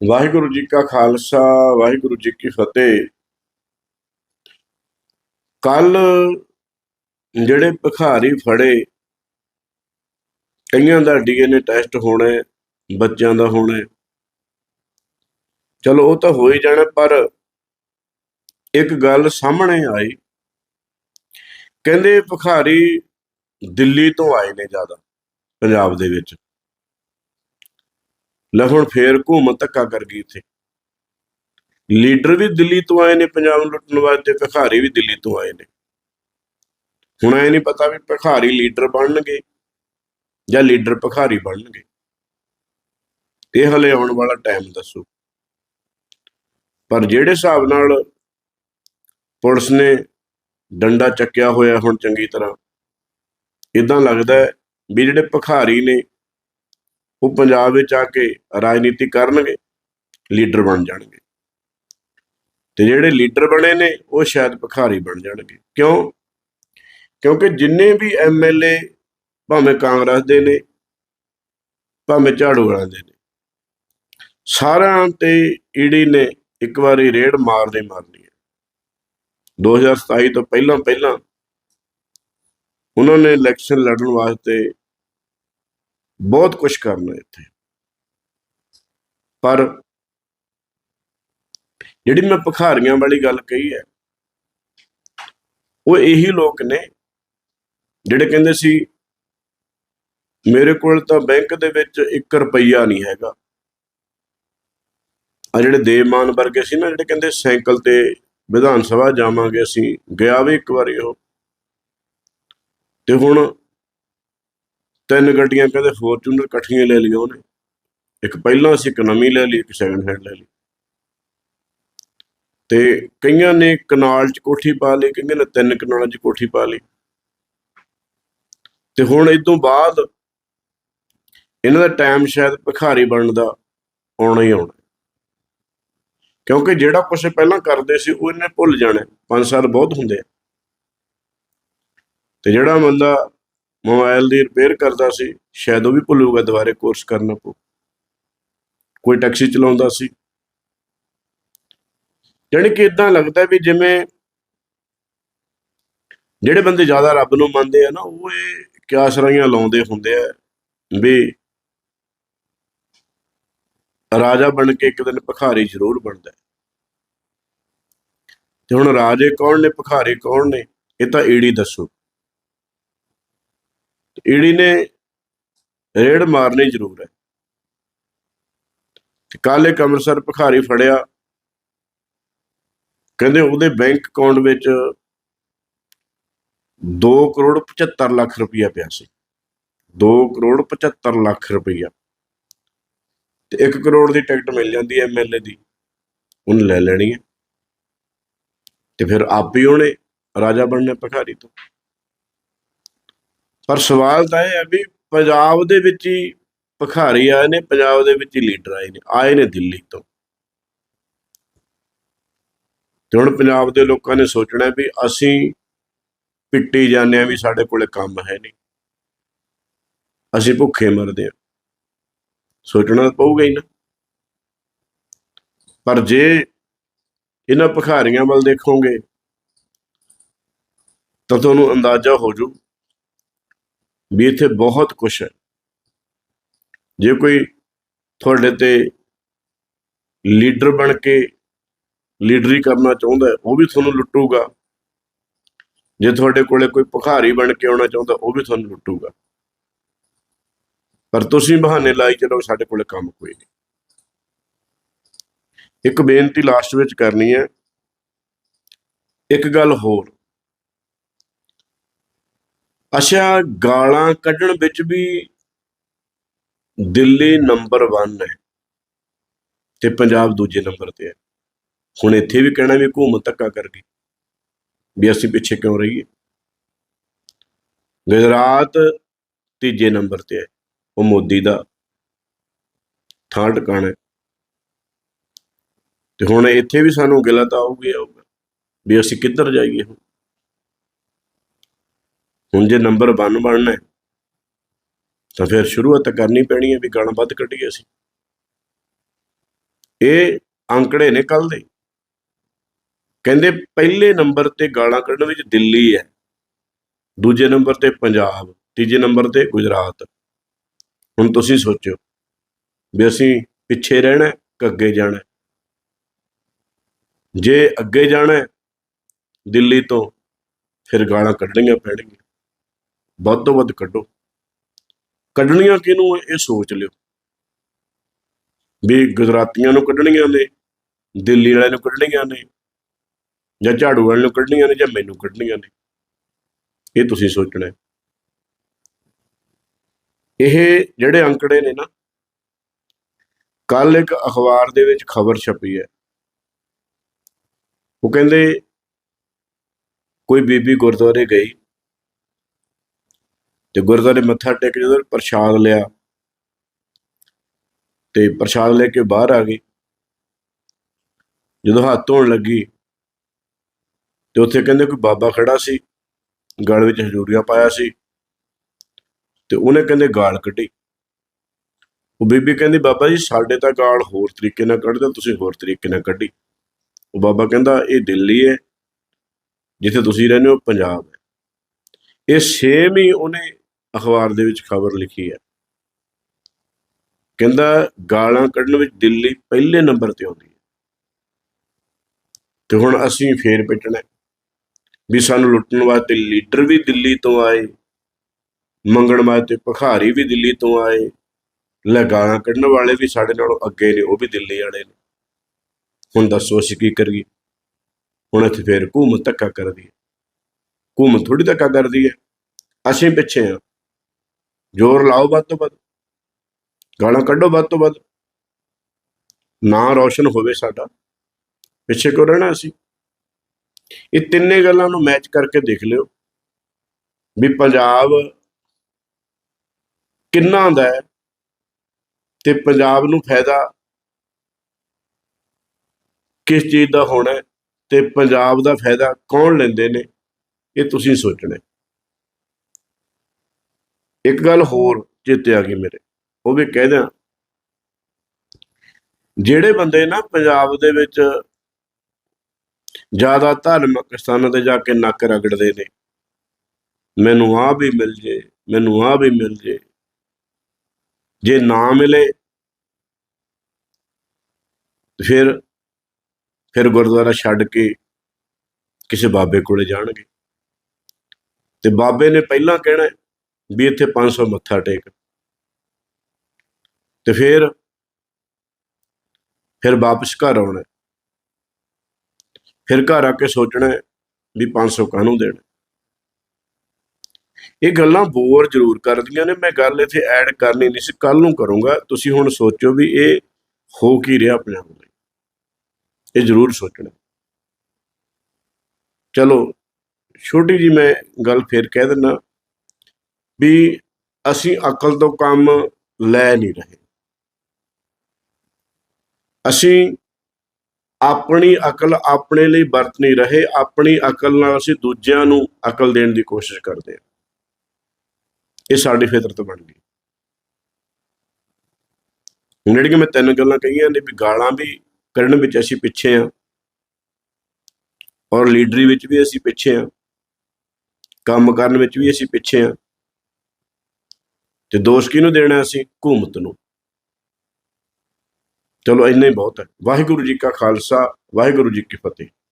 ਵਾਹਿਗੁਰੂ ਜੀ ਕਾ ਖਾਲਸਾ, ਵਾਹਿਗੁਰੂ ਜੀ ਕੀ ਫਤਿਹ। ਕੱਲ ਜਿਹੜੇ ਭਿਖਾਰੀ ਫੜੇ, ਕਈਆਂ ਦਾ ਡੀਐਨਏ ਟੈਸਟ ਹੋਣਾ, ਬੱਚਿਆਂ ਦਾ ਹੋਣਾ। ਚਲੋ, ਉਹ ਤਾਂ ਹੋ ਹੀ ਜਾਣਾ, ਪਰ ਇੱਕ ਗੱਲ ਸਾਹਮਣੇ ਆਈ। ਕਹਿੰਦੇ ਭਿਖਾਰੀ ਦਿੱਲੀ ਤੋਂ ਆਏ ਨੇ ਜ਼ਿਆਦਾ, ਪੰਜਾਬ ਦੇ ਵਿੱਚ। ਲੈ ਹੁਣ ਫੇਰ ਘੁੰਮ ਧੱਕਾ ਕਰ ਗਈ ਇੱਥੇ ਲੀਡਰ ਵੀ ਦਿੱਲੀ ਤੋਂ ਆਏ ਨੇ, ਪੰਜਾਬ ਨੂੰ ਲੁੱਟਣ ਵਾਸਤੇ, ਭਿਖਾਰੀ ਵੀ ਦਿੱਲੀ ਤੋਂ ਆਏ ਨੇ। ਹੁਣ ਇਹ ਨਹੀਂ ਪਤਾ ਵੀ ਭਿਖਾਰੀ ਲੀਡਰ ਬਣਨਗੇ ਜਾਂ ਲੀਡਰ ਭਿਖਾਰੀ ਬਣਨਗੇ। ਇਹ ਹਲੇ ਆਉਣ ਵਾਲਾ ਟਾਈਮ ਦੱਸੋ। ਪਰ ਜਿਹੜੇ ਹਿਸਾਬ ਨਾਲ ਪੁਲਿਸ ਨੇ ਡੰਡਾ ਚੱਕਿਆ ਹੋਇਆ ਹੁਣ ਚੰਗੀ ਤਰ੍ਹਾਂ ਇਦਾਂ ਲੱਗਦਾ ਵੀ ਜਿਹੜੇ ਭਿਖਾਰੀ ਨੇ ਉਹ ਪੰਜਾਬ ਵਿੱਚ ਆ ਕੇ ਰਾਜਨੀਤੀ ਕਰਨਗੇ, ਲੀਡਰ ਬਣ ਜਾਣਗੇ। ਤੇ ਜਿਹੜੇ ਲੀਡਰ ਬਣੇ ਨੇ, ਉਹ ਸ਼ਾਇਦ ਭਖਾਰੀ ਬਣ ਜਾਣਗੇ। ਕਿਉਂ? ਕਿਉਂਕਿ ਜਿੰਨੇ ਵੀ ਐਮਐਲਏ ਭਾਵੇਂ ਕਾਂਗਰਸ ਦੇ ਨੇ, ਭਾਵੇਂ ਝਾੜੂ ਵਾਲਿਆਂ ਦੇ ਨੇ, ਸਾਰਿਆਂ ਤੇ ਈਡੀ ਨੇ ਇੱਕ ਵਾਰੀ ਰੇਡ ਮਾਰਦੇ ਮਾਰਨੀ ਹੈ। 2027 ਤੋਂ ਪਹਿਲਾਂ ਪਹਿਲਾਂ ਉਹਨਾਂ ਨੇ ਇਲੈਕਸ਼ਨ ਲੜਨ ਵਾਸਤੇ ਬਹੁਤ ਕੁਝ ਕਰਨਾ ਇੱਥੇ। ਪਰ ਜਿਹੜੀ ਮੈਂ ਭਖਾਰੀਆਂ ਵਾਲੀ ਗੱਲ ਕਹੀ ਹੈ, ਉਹ ਇਹੀ ਲੋਕ ਨੇ ਜਿਹੜੇ ਕਹਿੰਦੇ ਸੀ, ਮੇਰੇ ਕੋਲ ਤਾਂ ਬੈਂਕ ਦੇ ਵਿੱਚ 1 ਰੁਪਈਆ ਨਹੀਂ ਹੈਗਾ। ਆ ਜਿਹੜੇ ਦੇਵਮਾਨ ਵਰਗੇ ਸੀ ਨਾ, ਜਿਹੜੇ ਕਹਿੰਦੇ ਸਾਈਕਲ ਤੇ ਵਿਧਾਨ ਸਭਾ ਜਾਵਾਂਗੇ ਅਸੀਂ, ਗਿਆ ਵੀ ਇੱਕ ਵਾਰੀ ਉਹ। ਤੇ ਹੁਣ ਤਿੰਨ ਗੱਡੀਆਂ ਕਹਿੰਦੇ ਫੋਰਚੂਨਰ ਇਕੱਠੀਆਂ ਲੈ ਲਈਆਂ ਉਹਨੇ। ਇੱਕ ਪਹਿਲਾਂ ਸੀ, ਇੱਕ ਨਵੀਂ ਲੈ ਲਈ, ਇੱਕ ਸੈਕੰਡ ਹੈਂਡ ਲੈ ਲਈ। ਤੇ ਕਈਆਂ ਨੇ ਕਨਾਲ 'ਚ ਕੋਠੀ ਪਾ ਲਈ, ਕਈਆਂ ਨੇ ਤਿੰਨ ਕਨਾਲਾਂ 'ਚ ਕੋਠੀ ਪਾ ਲਈ। ਤੇ ਹੁਣ ਇਸ ਤੋਂ ਬਾਅਦ ਇਹਨਾਂ ਦਾ ਟਾਈਮ ਸ਼ਾਇਦ ਭਿਖਾਰੀ ਬਣਨ ਦਾ ਆਉਣਾ ਹੀ ਆਉਣਾ। ਕਿਉਂਕਿ ਜਿਹੜਾ ਕੁਝ ਪਹਿਲਾਂ ਕਰਦੇ ਸੀ, ਉਹ ਇਹਨੇ ਭੁੱਲ ਜਾਣਾ। 5 ਸਾਲ ਬਹੁਤ ਹੁੰਦੇ ਆ। ਤੇ ਜਿਹੜਾ ਬੰਦਾ ਮੋਬਾਈਲ ਦੀ ਰਿਪੇਅਰ ਕਰਦਾ ਸੀ, ਸ਼ਾਇਦ ਉਹ ਵੀ ਭੁੱਲੂਗਾ ਦੁਬਾਰੇ ਕੋਰਸ ਕਰਨਾ ਪਊ ਕੋਈ ਟੈਕਸੀ ਚਲਾਉਂਦਾ ਸੀ। ਜਾਣੀ ਕਿ ਇਦਾਂ ਲੱਗਦਾ ਵੀ ਜਿਵੇਂ ਜਿਹੜੇ ਬੰਦੇ ਜ਼ਿਆਦਾ ਰੱਬ ਨੂੰ ਮੰਨਦੇ ਆ ਨਾ, ਉਹ ਇਹ ਕਿਆਸਰਾਈਆਂ ਲਾਉਂਦੇ ਹੁੰਦੇ ਆ ਵੀ ਰਾਜਾ ਬਣ ਕੇ ਇੱਕ ਦਿਨ ਭਖਾਰੀ ਜ਼ਰੂਰ ਬਣਦਾ ਤੇ ਹੁਣ ਰਾਜੇ ਕੌਣ ਨੇ, ਭਖਾਰੀ ਕੌਣ ਨੇ, ਇਹ ਤਾਂ ਏੜੀ ਦੱਸੋ। ਈੜੀ ਨੇ ਰੇਡ ਮਾਰਨੀ ਜ਼ਰੂਰ ਹੈ। ਕੱਲ ਇੱਕ ਅੰਮ੍ਰਿਤਸਰ ਭਿਖਾਰੀ ਫੜਿਆ। ਕਹਿੰਦੇ ਉਹਦੇ ਬੈਂਕ ਅਕਾਊਂਟ ਵਿੱਚ 2 ਕਰੋੜ 75 ਲੱਖ ਰੁਪਇਆ ਪਿਆ ਸੀ। 2 ਕਰੋੜ 75 ਲੱਖ ਰੁਪਇਆ। ਤੇ 1 ਕਰੋੜ ਦੀ ਟਿਕਟ ਮਿਲ ਜਾਂਦੀ ਹੈ ਐਮਐਲਏ ਦੀ। ਉਹਨੇ ਲੈ ਲੈਣੀ ਹੈ। ਤੇ ਫਿਰ ਆਪ ਹੀ ਉਹਨੇ ਰਾਜਾ ਬਣਨਾ ਭਿਖਾਰੀ ਤੋਂ। ਪਰ ਸਵਾਲ ਤਾਂ ਇਹ ਹੈ ਵੀ ਪੰਜਾਬ ਦੇ ਵਿੱਚ ਹੀ ਭਖਾਰੀ ਆਏ ਨੇ, ਪੰਜਾਬ ਦੇ ਵਿੱਚ ਹੀ ਲੀਡਰ ਆਏ ਨੇ ਆਏ ਨੇ ਦਿੱਲੀ ਤੋਂ। ਤੇ ਹੁਣ ਪੰਜਾਬ ਦੇ ਲੋਕਾਂ ਨੇ ਸੋਚਣਾ ਵੀ ਅਸੀਂ ਪਿੱਟੀ ਜਾਂਦੇ ਆ ਵੀ ਸਾਡੇ ਕੋਲੇ ਕੰਮ ਹੈ ਨਹੀਂ। ਅਸੀਂ ਭੁੱਖੇ ਮਰਦੇ ਆ ਸੋਚਣਾ ਪਊਗਾ ਹੀ ਨਾ। ਪਰ ਜੇ ਇਹਨਾਂ ਭਿਖਾਰੀਆਂ ਵੱਲ ਦੇਖੋਗੇ, ਤਾਂ ਤੁਹਾਨੂੰ ਅੰਦਾਜ਼ਾ ਹੋ ਜੂ ਵੀ ਇੱਥੇ ਬਹੁਤ ਕੁਝ ਹੈ। ਜੇ ਕੋਈ ਤੁਹਾਡੇ ਤੇ ਲੀਡਰ ਬਣ ਕੇ ਲੀਡਰੀ ਕਰਨਾ ਚਾਹੁੰਦਾ ਉਹ ਵੀ ਤੁਹਾਨੂੰ ਲੁੱਟੂਗਾ। ਜੇ ਤੁਹਾਡੇ ਕੋਲੇ ਕੋਈ ਭਿਖਾਰੀ ਬਣ ਕੇ ਆਉਣਾ ਚਾਹੁੰਦਾ, ਉਹ ਵੀ ਤੁਹਾਨੂੰ ਲੁੱਟੂਗਾ। ਪਰ ਤੁਸੀਂ ਬਹਾਨੇ ਲਾਈ ਚਲੋ, ਸਾਡੇ ਕੋਲੇ ਕੰਮ ਕੋਈ ਨਹੀਂ। ਇੱਕ ਬੇਨਤੀ ਲਾਸਟ ਵਿੱਚ ਕਰਨੀ ਹੈ। ਇੱਕ ਗੱਲ ਹੋਰ। ਅੱਛਾ, ਗਾਲਾਂ ਕੱਢਣ ਵਿੱਚ ਵੀ ਦਿੱਲੀ ਨੰਬਰ 1 ਹੈ ਤੇ ਪੰਜਾਬ ਦੂਜੇ ਨੰਬਰ ਤੇ ਹੈ। ਹੁਣ ਇੱਥੇ ਵੀ ਕਹਿਣਾ ਵੀ ਹਕੂਮਤ ਧੱਕਾ ਕਰ ਗਈ ਵੀ ਅਸੀਂ ਪਿੱਛੇ ਕਿਉਂ ਰਹੀਏ? ਗੁਜਰਾਤ ਤੀਜੇ ਨੰਬਰ ਤੇ ਹੈ। ਉਹ ਮੋਦੀ ਦਾ ਥਾਂ ਟਿਕਾਣਾ ਹੈ। ਤੇ ਹੁਣ ਇੱਥੇ ਵੀ ਸਾਨੂੰ ਗਿਲਾ ਤਾਂ ਆਊਗੀ ਆਊਗਾ ਵੀ ਅਸੀਂ ਕਿੱਧਰ ਜਾਈਏ ਹੁਣ? ਹੁਣ ਜੇ ਨੰਬਰ 1 ਬਣਨਾ ਤਾਂ ਫਿਰ ਸ਼ੁਰੂਆਤ ਕਰਨੀ ਪੈਣੀ ਹੈ ਵੀ ਗਾਲਾਂ ਵੱਧ ਕੱਢੀਏ ਅਸੀਂ। ਇਹ ਅੰਕੜੇ ਨੇ ਕੱਲ ਦੇ। ਕਹਿੰਦੇ ਪਹਿਲੇ ਨੰਬਰ ਤੇ ਗਾਲਾਂ ਕੱਢਣ ਵਿੱਚ ਦਿੱਲੀ ਹੈ, ਦੂਜੇ ਨੰਬਰ ਤੇ ਪੰਜਾਬ, ਤੀਜੇ ਨੰਬਰ ਤੇ ਗੁਜਰਾਤ। ਹੁਣ ਤੁਸੀਂ ਸੋਚੋ ਵੀ ਅਸੀਂ ਪਿੱਛੇ ਰਹਿਣਾ ਕਿ ਅੱਗੇ ਜਾਣਾ ਜੇ ਅੱਗੇ ਜਾਣਾ ਦਿੱਲੀ ਤੋਂ, ਫਿਰ ਗਾਲਾਂ ਕੱਢਣੀਆਂ ਪੈਣਗੀਆਂ। ਵੱਧ ਤੋਂ ਵੱਧ ਕੱਢੋ। ਕੱਢਣੀਆਂ ਕਿਹਨੂੰ ਇਹ ਸੋਚ ਲਿਓ। ਵੀ ਗੁਜਰਾਤੀਆਂ ਨੂੰ ਕੱਢਣੀਆਂ ਨੇ, ਦਿੱਲੀ ਵਾਲਿਆਂ ਨੂੰ ਕੱਢਣੀਆਂ ਨੇ, ਜਾਂ ਝਾੜੂ ਵਾਲਿਆਂ ਨੂੰ ਕੱਢਣੀਆਂ ਨੇ, ਜਾਂ ਮੈਨੂੰ ਕੱਢਣੀਆਂ ਨੇ। ਇਹ ਤੁਸੀਂ ਸੋਚਣਾ ਹੈ। ਇਹ ਜਿਹੜੇ ਅੰਕੜੇ ਨੇ ਨਾ ਕੱਲ ਇੱਕ ਅਖਬਾਰ ਦੇ ਵਿੱਚ ਖਬਰ ਛਪੀ ਹੈ। ਉਹ ਕਹਿੰਦੇ, ਕੋਈ ਬੀਬੀ ਗੁਰਦੁਆਰੇ ਗਈ ਤੇ ਗੁਰਦੁਆਰੇ ਮੱਥਾ ਟੇਕ ਜਦੋਂ ਪ੍ਰਸ਼ਾਦ ਲਿਆ ਤੇ ਪ੍ਰਸ਼ਾਦ ਲੈ ਕੇ ਬਾਹਰ ਆ ਗਈ ਜਦੋਂ ਹੱਥ ਧੋਣ ਲੱਗੀ ਤੇ ਉੱਥੇ ਕਹਿੰਦੇ ਕੋਈ ਬਾਬਾ ਖੜਾ ਸੀ, ਗਲ ਵਿੱਚ ਹਜੂਰੀਆ ਪਾਇਆ ਸੀ ਤੇ ਉਹਨੇ ਕਹਿੰਦੇ ਗਾਲ ਕੱਢੀ। ਉਹ ਬੀਬੀ ਕਹਿੰਦੀ, ਬਾਬਾ ਜੀ, ਸਾਡੇ ਤਾਂ ਗਾਲ ਹੋਰ ਤਰੀਕੇ ਨਾਲ ਕੱਢਦੇ ਤੁਸੀਂ ਹੋਰ ਤਰੀਕੇ ਨਾਲ ਕੱਢੀ। ਉਹ ਬਾਬਾ ਕਹਿੰਦਾ, ਇਹ ਦਿੱਲੀ ਹੈ ਜਿੱਥੇ ਤੁਸੀਂ ਰਹਿੰਦੇ ਹੋ, ਪੰਜਾਬ ਹੈ ਇਹ ਸੇਮ ਹੀ ਉਹਨੇ ਅਖਬਾਰ ਦੇ ਵਿੱਚ ਖਬਰ ਲਿਖੀ ਹੈ। ਕਹਿੰਦਾ, ਗਾਲਾਂ ਕੱਢਣ ਵਿੱਚ ਦਿੱਲੀ ਪਹਿਲੇ ਨੰਬਰ ਤੇ ਆਉਂਦੀ ਹੈ। ਤੇ ਹੁਣ ਅਸੀਂ ਫੇਰ ਪਿੱਟਣਾ ਵੀ ਸਾਨੂੰ ਲੁੱਟਣ ਵਾਸਤੇ ਲੀਡਰ ਵੀ ਦਿੱਲੀ ਤੋਂ ਆਏ, ਮੰਗਣ ਵਾਸਤੇ ਭਖਾਰੀ ਵੀ ਦਿੱਲੀ ਤੋਂ ਆਏ, ਲੈ ਗਾਲਾਂ ਕੱਢਣ ਵਾਲੇ ਵੀ ਸਾਡੇ ਨਾਲੋਂ ਅੱਗੇ ਨੇ, ਉਹ ਵੀ ਦਿੱਲੀ ਵਾਲੇ ਨੇ। ਹੁਣ ਦੱਸੋ ਅਸੀਂ ਕੀ ਕਰੀਏ? ਹੁਣ ਇੱਥੇ ਫੇਰ ਹਕੂਮਤ ਧੱਕਾ ਕਰਦੀ ਹੈ। ਹਕੂਮਤ ਥੋੜੀ ਧੱਕਾ ਕਰਦੀ ਹੈ। ਅਸੀਂ ਪਿੱਛੇ ਆ ਜ਼ੋਰ ਲਾਓ ਵੱਧ ਤੋਂ ਵੱਧ, ਗਾਲਾਂ ਕੱਢੋ ਵੱਧ ਤੋਂ ਵੱਧ। ਨਾਂ ਰੌਸ਼ਨ ਹੋਵੇ ਸਾਡਾ, ਪਿੱਛੇ ਕਿਉਂ ਰਹਿਣਾ ਅਸੀਂ? ਇਹ ਤਿੰਨੇ ਗੱਲਾਂ ਨੂੰ ਮੈਚ ਕਰਕੇ ਦੇਖ ਲਿਓ ਵੀ ਪੰਜਾਬ ਕਿੰਨਾ ਦਾ ਹੈ ਤੇ ਪੰਜਾਬ ਨੂੰ ਫਾਇਦਾ ਕਿਸ ਚੀਜ਼ ਦਾ ਹੋਣਾ ਹੈ ਤੇ ਪੰਜਾਬ ਦਾ ਫਾਇਦਾ ਕੌਣ ਲੈਂਦੇ ਨੇ, ਇਹ ਤੁਸੀਂ ਸੋਚਣਾ ਇੱਕ ਗੱਲ ਹੋਰ ਚੇਤੇ ਆ ਗਈ ਮੇਰੇ, ਉਹ ਵੀ ਕਹਿ ਦਿਆਂ। ਜਿਹੜੇ ਬੰਦੇ ਨਾ ਪੰਜਾਬ ਦੇ ਵਿੱਚ ਜ਼ਿਆਦਾ ਧਾਰਮਿਕ ਸਥਾਨਾਂ ਤੇ ਜਾ ਕੇ ਨੱਕ ਰਗੜਦੇ ਨੇ, ਮੈਨੂੰ ਆਹ ਵੀ ਮਿਲ ਜੇ, ਮੈਨੂੰ ਆਹ ਵੀ ਮਿਲ ਜੇ। ਜੇ ਨਾ ਮਿਲੇ, ਫਿਰ ਫਿਰ ਗੁਰਦੁਆਰਾ ਛੱਡ ਕੇ ਕਿਸੇ ਬਾਬੇ ਕੋਲੇ ਜਾਣਗੇ। ਤੇ ਬਾਬੇ ਨੇ ਪਹਿਲਾਂ ਕਹਿਣਾ ਵੀ ਇੱਥੇ 500 ਮੱਥਾ ਟੇਕ। ਤੇ ਫਿਰ ਫਿਰ ਵਾਪਸ ਘਰ ਆਉਣਾ। ਫਿਰ ਘਰ ਆ ਕੇ ਸੋਚਣਾ ਹੈ ਵੀ 500 ਕਾਹਨੂੰ ਦੇਣਾ। ਇਹ ਗੱਲਾਂ ਬੋਰ ਜ਼ਰੂਰ ਕਰਦੀਆਂ ਨੇ। ਮੈਂ ਗੱਲ ਇੱਥੇ ਐਡ ਕਰਨੀ ਨਹੀਂ ਸੀ। ਕੱਲ ਨੂੰ ਕਰੂੰਗਾ। ਤੁਸੀਂ ਹੁਣ ਸੋਚੋ ਵੀ ਇਹ ਹੋ ਕੀ ਰਿਹਾ ਪੰਜਾਬ ਲਈ। ਇਹ ਜ਼ਰੂਰ ਸੋਚਣਾ। ਚਲੋ, ਛੋਟੀ ਜੀ ਮੈਂ ਗੱਲ ਫੇਰ ਕਹਿ ਦਿੰਦਾ। ਵੀ ਅਸੀਂ ਅਕਲ ਤੋਂ ਕੰਮ ਲੈ ਨਹੀਂ ਰਹੇ। ਅਸੀਂ ਆਪਣੀ ਅਕਲ ਆਪਣੇ ਲਈ ਵਰਤ ਨਹੀਂ ਰਹੇ, ਆਪਣੀ ਅਕਲ ਨਾਲ ਅਸੀਂ ਦੂਜਿਆਂ ਨੂੰ ਅਕਲ ਦੇਣ ਦੀ ਕੋਸ਼ਿਸ਼ ਕਰਦੇ ਹਾਂ। ਇਹ ਸਾਡੀ ਫਿਤਰਤ ਬਣ ਗਈ। ਜਿਹੜੀਆਂ ਮੈਂ ਤਿੰਨ ਗੱਲਾਂ ਕਹੀਆਂ ਨੇ ਵੀ ਗਾਲਾਂ ਵੀ ਕਰਨ ਵਿੱਚ ਅਸੀਂ ਪਿੱਛੇ ਆ ਔਰ ਲੀਡਰੀ ਵਿੱਚ ਵੀ ਅਸੀਂ ਪਿੱਛੇ ਆ ਕੰਮ ਕਰਨ ਵਿੱਚ ਵੀ ਅਸੀਂ ਪਿੱਛੇ ਆ ਤੇ ਦੋਸ਼ ਕਿਹਨੂੰ ਦੇਣਾ ਅਸੀਂ? ਹਕੂਮਤ ਨੂੰ। ਚਲੋ ਇੰਨਾ ਹੀ ਬਹੁਤ ਹੈ। ਵਾਹਿਗੁਰੂ ਜੀ ਕਾ ਖਾਲਸਾ, ਵਾਹਿਗੁਰੂ ਜੀ ਕੀ ਫਤਿਹ।